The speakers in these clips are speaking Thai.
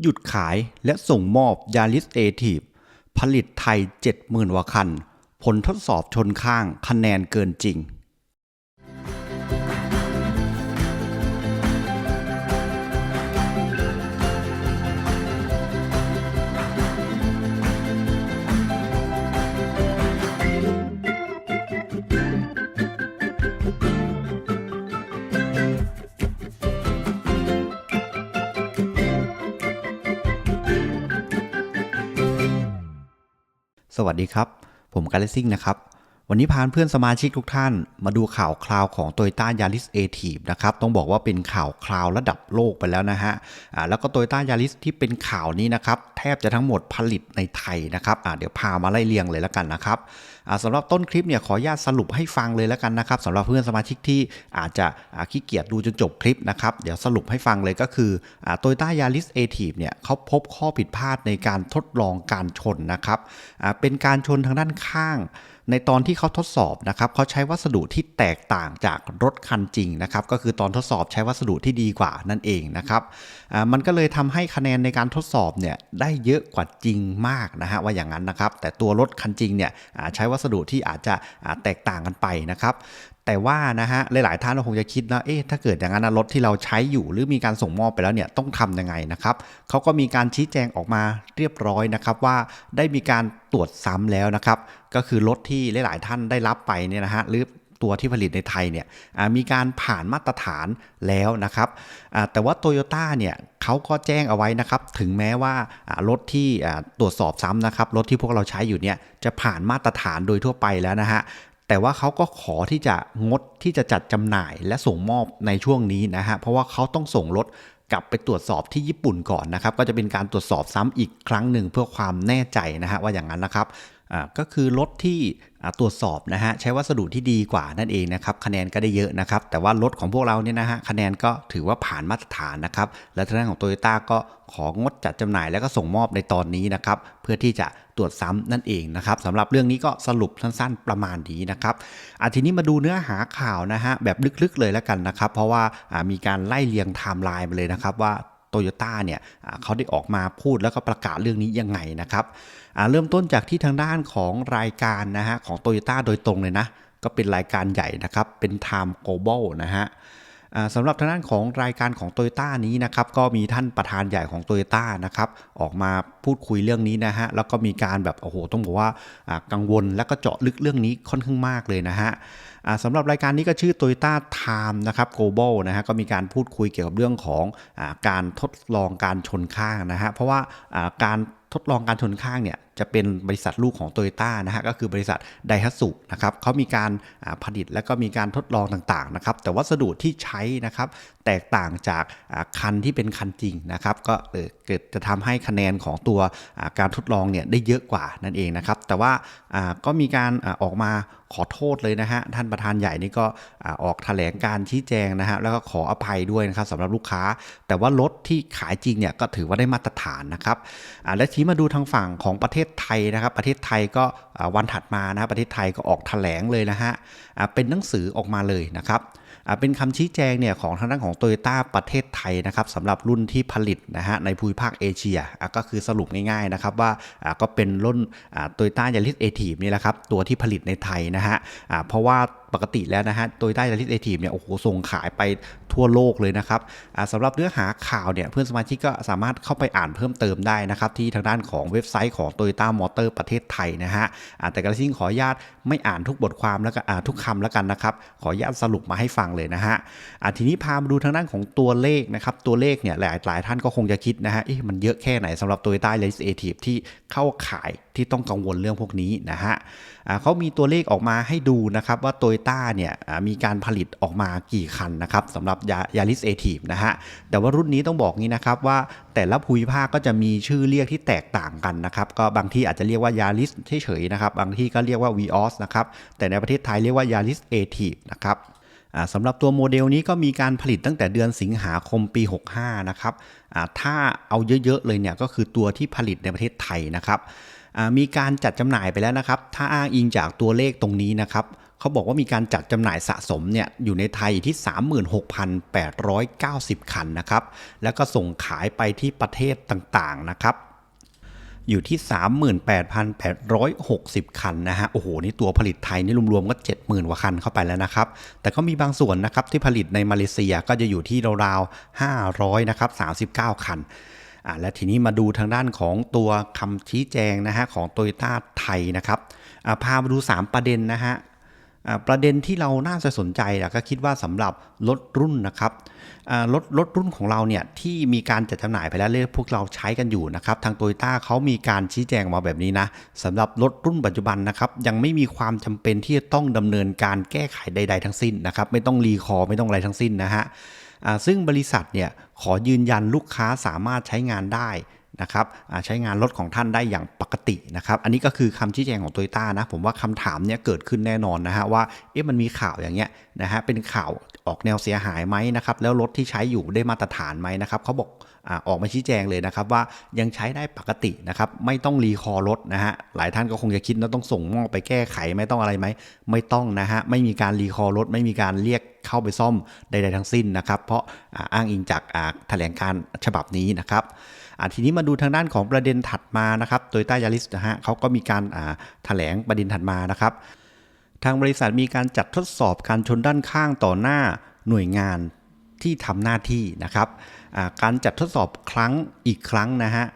หยุดขายและส่งมอบยาริสเอทีฟผลิตไทย 70,000กว่าคัน ผลทดสอบชนข้างคะแนนเกินจริง สวัสดีครับ ผมกาเลซิ่งนะครับ วันนี้พาเพื่อนสมาชิกทุกท่านมาดูข่าวคราวของ t o y ต้ายาริสเอทีฟนะครับต้องบอกว่าเป็นข่าวคราวระดับโลกไปแล้วนะฮะอ่าแล้วก็ t o y ต้ายาริสที่เป็นข่าวนี้นะครับแทบจะทั้งหมดผลิตในไทยนะครับอ่าเดี๋ยวพามาไล่เรียงเลยแล้วกันนะครับอ่าสำหรับต้นคลิปเนี่ยขออนุญาตสรุปให้ฟังเลยแล้วกันนะครับสำหรับเพื่อนสมาชิกที่อาจจะขี้เกียจดูจนจบคลิปนะครับเดี๋ยวสรุปให้ฟังเลยก็คืออ่า t o y ต้ายาริสเอทีฟเนี่ยเขาพบข้อผิดพลาดในการทดลองการชนนะครับอ่าเป็นการชนทางด้านข้าง ในตอนที่เขาทดสอบนะครับเขาใช้วัสดุที่แตกต่างจากรถคันจริงนะครับก็คือตอนทดสอบใช้วัสดุที่ดีกว่านั่นเองนะครับมันก็เลยทำให้คะแนนในการทดสอบเนี่ยได้เยอะกว่าจริงมากนะฮะว่าอย่างนั้นนะครับแต่ตัวรถคันจริงเนี่ยใช้วัสดุที่อาจจะแตกต่างกันไปนะครับ แต่ว่านะฮะหลายๆท่านก็คงจะคิดนะเอ๊ะถ้าเกิดอย่างนั้นนะรถที่เราใช้อยู่ หรือมีการส่งมอบไปแล้วเนี่ยต้องทำยังไงนะครับเขาก็มีการชี้แจงออกมาเรียบร้อยนะครับว่าได้มีการตรวจซ้ำแล้วนะครับก็คือรถที่หลายๆท่านได้รับไปเนี่ยนะฮะหรือตัวที่ผลิตในไทยเนี่ยมีการผ่านมาตรฐานแล้วนะครับแต่ว่าโตโยต้าเนี่ยเขาก็แจ้งเอาไว้นะครับ ถึงแม้ว่ารถที่ตรวจสอบซ้ำนะครับ รถที่พวกเราใช้อยู่เนี่ยจะผ่านมาตรฐานโดยทั่วไปแล้วนะฮะ แต่ว่าเขาก็ขอที่จะงดที่จะจัดจำหน่ายและส่งมอบในช่วงนี้นะฮะเพราะว่าเขาต้องส่งรถกลับไปตรวจสอบที่ญี่ปุ่นก่อนนะครับ ก็จะเป็นการตรวจสอบซ้ำอีกครั้งหนึ่งเพื่อความแน่ใจนะฮะว่าอย่างนั้นนะครับ ก็คือรถที่ตรวจสอบนะฮะใช้วัสดุที่ดีกว่านั่นเองนะครับคะแนนก็ได้เยอะนะครับ แต่ว่ารถของพวกเราเนี่ยนะฮะคะแนนก็ถือว่าผ่านมาตรฐานนะครับ และทางด้านของโตโยต้าก็ของดจัดจำหน่ายแล้วก็ส่งมอบในตอนนี้นะครับ เพื่อที่จะตรวจซ้ำนั่นเองนะครับสำหรับเรื่องนี้ก็สรุปสั้นๆประมาณนี้นะครับอะทีนี้มาดูเนื้อหาข่าวนะฮะแบบลึกๆเลยแล้วกันนะครับ เพราะว่าอ่ามีการไล่เรียงไทม์ไลน์มาเลยนะครับว่า โตโยต้าเนี่ยเขาได้ออกมาพูดแล้วก็ประกาศเรื่องนี้ยังไงนะครับเริ่มต้นจากที่ทางด้านของรายการนะฮะของโตโยต้าโดยตรงเลยนะ ก็เป็นรายการใหญ่นะครับ เป็น Time Global นะฮะ สำหรับทางด้านของรายการของโตโยต้านี้นะครับก็มีท่านประธานใหญ่ของโตโยต้านะครับออกมาพูดคุยเรื่องนี้นะฮะแล้วก็มีการแบบโอ้โหต้องบอกว่ากังวลและก็เจาะลึกเรื่องนี้ค่อนข้างมากเลยนะฮะสำหรับรายการนี้ก็ชื่อ Toyota Time นะครับ Global นะฮะก็มีการพูดคุยเกี่ยวกับเรื่องของอการทดลองการชนข้างนะฮะเพราะว่าการทดลองการชนข้างเนี่ย จะเป็นบริษัทลูกของโตโยต้านะฮะก็คือบริษัทไดฮัตสุนะครับเขามีการผลิตและก็มีการทดลองต่างๆนะครับแต่วัสดุที่ใช้นะครับ แตกต่างจากคันที่เป็นคันจริงนะครับก็เกิดจะทำให้คะแนนของตัวการทดลองเนี่ยได้เยอะกว่านั่นเองนะครับ แต่ว่าก็มีการออกมาขอโทษเลยนะฮะท่านประธานใหญ่นี่ก็อออกแถลงการชี้แจงนะฮะแล้วก็ขออภัยด้วยนะครับสำหรับลูกค้า แต่ว่ารถที่ขายจริงเนี่ยก็ถือว่าได้มาตรฐานนะครับและทีมาดูทางฝั่งของประเทศไทยนะครับ ประเทศไทยก็วันถัดมานะประเทศไทยก็ออกแถลงเลยนะฮะเป็นหนังสือออกมาเลยนะครับ เป็นคำชี้แจงเนี่ยของทางด้านของโตโยต้าประเทศไทยนะครับสำหรับรุ่นที่ผลิตนะฮะในภูมิภาคเอเชียก็คือสรุปง่ายๆนะครับว่าก็เป็นรุ่นโตโยต้ายาริสเอทีฟนี่แหละครับตัวที่ผลิตในไทยนะฮะเพราะว่า ปกติแล้วนะฮะโตโยต้ายาริสเอทีฟเนี่ย โอ้โห ส่งขายไปทั่วโลกเลยนะครับสำหรับเนื้อหาข่าวเนี่ย เพื่อนสมาชิกก็สามารถเข้าไปอ่านเพิ่มเติมได้นะครับ ที่ทางด้านของเว็บไซต์ของ Toyota Motor ประเทศไทยนะฮะ แต่กระซิ่งขออนุญาตไม่อ่านทุกบทความแล้วก็อ่าทุกคำแล้วกันนะครับ ขออนุญาตสรุปมาให้ฟังเลยนะฮะทีนี้พามาดูทางด้านของตัวเลขนะครับ ตัวเลขเนี่ยหลายหลายท่านก็คงจะคิดนะฮะ เอ๊ะมันเยอะแค่ไหนสำหรับ Toyota Legislative ที่เข้าขาย ที่ต้องกังวลเรื่องพวกนี้นะฮะเขามีตัวเลขออกมาให้ดูนะครับว่า Toyota เนี่ยมีการผลิตออกมากี่คันนะครับสำหรับยาริสเอทีฟนะฮะแต่ว่ารุ่นนี้ต้องบอกงี้นะครับว่าแต่ละภูมิภาคก็จะมีชื่อเรียกที่แตกต่างกันนะครับก็บางที่อาจจะเรียกว่ายาริสเฉยๆนะครับบางที่ก็เรียกว่า Vios นะครับแต่ในประเทศไทยเรียกว่ายาริสเอทีฟนะครับสำหรับตัวโมเดลนี้ก็มีการผลิตตั้งแต่เดือนสิงหาคมปี 65 นะครับ ถ้าเอาเยอะๆเลยเนี่ยก็คือตัวที่ผลิตในประเทศไทยนะครับมีการจัดจำหน่ายไปแล้วนะครับ ถ้าอ้างอิงจากตัวเลขตรงนี้นะครับเขาบอกว่ามีการจัดจำหน่ายสะสมเนี่ยอยู่ในไทยที่ 36,890 คันนะครับ แล้วก็ส่งขายไปที่ประเทศต่างๆนะครับ อยู่ที่ 38,860 คันนะฮะ โอ้โห นี่ตัวผลิตไทยนี่รวมๆก็ 70,000กว่าคันเข้าไปแล้วนะครับ แต่ก็มีบางส่วนนะครับที่ผลิตในมาเลเซียก็จะอยู่ที่ราวๆ 500 นะครับ 39 คันอ่าและทีนี้มาดูทางด้านของตัวคำชี้แจงนะฮะของโตโยต้าไทยนะครับอ่าพามาดู 3 ประเด็นนะฮะอ่าประเด็นที่เราน่าจะสนใจอะก็คิดว่าสำหรับรถรุ่นนะครับ รถรถรุ่นของเราเนี่ยที่มีการจัดจำหน่ายไปแล้วเรียกพวกเราใช้กันอยู่นะครับ ทางโตโยต้าเขามีการชี้แจงมาแบบนี้นะสำหรับรถรุ่นปัจจุบันนะครับ ยังไม่มีความจำเป็นที่จะต้องดำเนินการแก้ไขใด ๆ ทั้งสิ้นนะครับ ไม่ต้องรีคอร์ไม่ต้องอะไรทั้งสิ้นนะฮะซึ่งบริษัทเนี่ยขอยืนยันลูกค้าสามารถใช้งานได้นะครับใช้งานรถของท่านได้อย่างปกตินะครับ อันนี้ก็คือคำชี้แจงของโตโยต้านะ ผมว่าคำถามเนี่ยเกิดขึ้นแน่นอนนะฮะว่า เอ๊ะมันมีข่าวอย่างเงี้ยนะฮะ เป็นข่าว ออกแนวเสียหายไหมนะครับแล้วรถที่ใช้อยู่ได้มาตรฐานไหมนะครับเขาบอกอออกมาชี้แจงเลยนะครับว่ายังใช้ได้ปกตินะครับไม่ต้องรีคอร์รถนะฮะหลายท่านก็คงจะคิดว่าต้องส่งมอบไปแก้ไขไม่ต้องอะไรไหมไม่ต้องนะฮะไม่มีการรีคอร์รถไม่มีการเรียกเข้าไปซ่อมใดๆทั้งสิ้นนะครับเพราะอ,าอ้างอิงจากแถลงการฉบับนี้นะครับทีนี้มาดูทางด้านของประเด็นถัดมานะครับโตโยต้ายาริสนะฮะเขาก็มีการอ่าแถลงประเด็นถัดมานะครับ ทางบริษัทมีการจัดทดสอบการชนด้านข้างต่อหน้าหน่วยงานที่ทำหน้าที่นะครับการจัดทดสอบครั้งอีกครั้งนะฮะ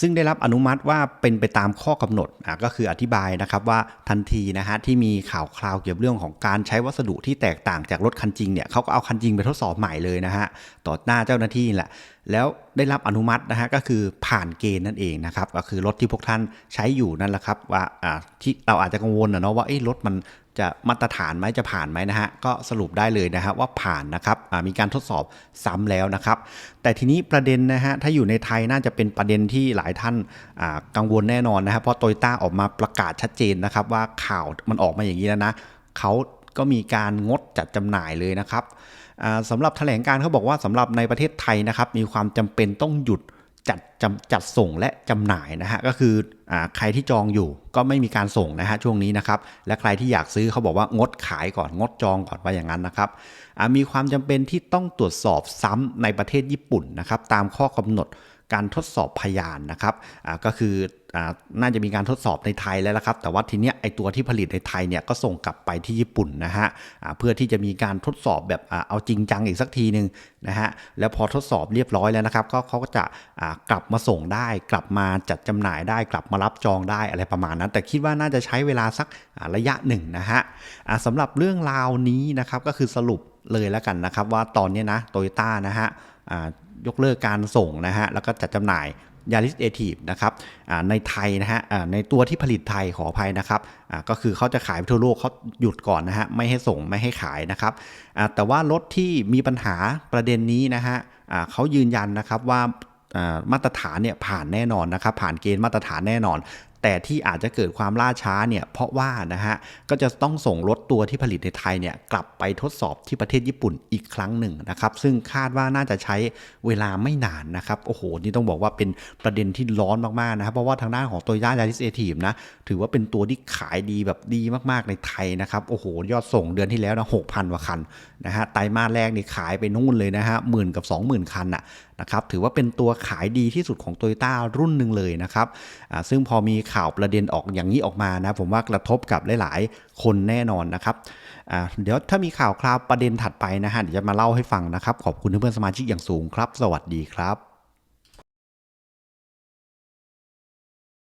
ซึ่งได้รับอนุมัติว่าเป็นไปตามข้อกำหนดก็คืออธิบายนะครับว่าทันทีนะฮะที่มีข่าวคราวเกี่ยวกับเรื่องของการใช้วัสดุที่แตกต่างจากรถคันจริงเนี่ยเขาก็เอาคันจริงไปทดสอบใหม่เลยนะฮะต่อหน้าเจ้าหน้าที่แหละ แล้วได้รับอนุมัตินะฮะก็คือผ่านเกณฑ์นั่นเองนะครับก็คือรถที่พวกท่านใช้อยู่นั่นแหละครับว่าอ่าที่เราอาจจะกังวลนะเนาะว่าเอ้รถมันจะมาตรฐานไหมจะผ่านไหมนะฮะก็สรุปได้เลยนะฮะว่าผ่านนะครับมีการทดสอบซ้ำแล้วนะครับ แต่ทีนี้ประเด็นนะฮะถ้าอยู่ในไทยน่าจะเป็นประเด็นที่หลายท่านอ่ากังวลแน่นอนนะครับเพราะโตโยต้าออกมาประกาศชัดเจนนะครับว่าข่าวมันออกมาอย่างนี้แล้วนะเขาก็มีการงดจัดจำหน่ายเลยนะครับ สำหรับแถลงการเขาบอกว่าสำหรับในประเทศไทยนะครับ มีความจำเป็นต้องหยุดจัดจำจัดส่งและจำหน่ายนะฮะก็คืออใครที่จองอยู่ก็ไม่มีการส่งนะฮะช่วงนี้นะครับ และใครที่อยากซื้อเขาบอกว่างดขายก่อนงดจองก่อนว่าอย่างนั้นนะครับมีความจำเป็นที่ต้องตรวจสอบซ้ำในประเทศญี่ปุ่นนะครับ ตามข้อกำหนด การทดสอบพยานนะครับก็คืออน่าจะมีการทดสอบในไทยแล้วละครับ แต่ว่าทีเนี้ยไอตัวที่ผลิตในไทยเนี่ยก็ส่งกลับไปที่ญี่ปุ่นนะฮะเพื่อที่จะมีการทดสอบแบบอเอาจริงจังอีกสักทีหนึ่งนะฮะแล้วพอทดสอบเรียบร้อยแล้วนะครับ ก็เขาก็จะกลับมาส่งได้ กลับมาจัดจำหน่ายได้ กลับมารับจองได้อะไรประมาณนั้น แต่คิดว่าน่าจะใช้เวลาสักระยะหนึ่งนะฮะสำหรับเรื่องราวนี้นะครับก็คือสรุปเลยแล้วกันนะครับว่าตอนนี้นะโตโยต้านะฮะ ยกเลิกการส่งนะฮะแล้วก็จัดจำหน่ายยาริสเอทีฟนะครับในไทยนะฮะในตัวที่ผลิตไทยขออภัยนะครับก็คือเขาจะขายไปทั่วโลกเขาหยุดก่อนนะฮะไม่ให้ส่งไม่ให้ขายนะครับแต่ว่ารถที่มีปัญหาประเด็นนี้นะฮะเขายืนยันนะครับว่ามาตรฐานเนี่ยผ่านแน่นอนนะครับผ่านเกณฑ์มาตรฐานแน่นอน แต่ที่อาจจะเกิดความล่าช้าเนี่ยเพราะว่านะฮะก็จะต้องส่งรถตัวที่ผลิตในไทยเนี่ยกลับไปทดสอบที่ประเทศญี่ปุ่นอีกครั้งหนึ่งนะครับซึ่งคาดว่าน่าจะใช้เวลาไม่นานนะครับโอ้โหนี่ต้องบอกว่าเป็นประเด็นที่ร้อนมากๆนะครับเพราะว่าทางด้านของตัวยายาริสเอทีมนะถือว่าเป็นตัวที่ขายดีแบบดีมากๆในไทยนะครับโอ้โหยอดส่งเดือนที่แล้วนะหกพันกว่าคันนะฮะไตรมาสแรกนี่ขายไปนู่นเลยนะฮะหมื่นกับ 20,000 คันอะ นะครับถือว่าเป็นตัวขายดีที่สุดของ t o y ยต้รุ่นหนึ่งเลยนะครับซึ่งพอมีข่าวประเด็นออกอย่างนี้ออกมานะผมว่ากระทบกับหลายๆ คนแน่นอนนะครับเดี๋ยวถ้ามีข่าวคราวประเด็นถัดไปนะฮะเดี๋ยวจะมาเล่าให้ฟังนะครับ ขอบคุณเพื่อนสมาชิกอย่างสูงครับ สวัสดีครับ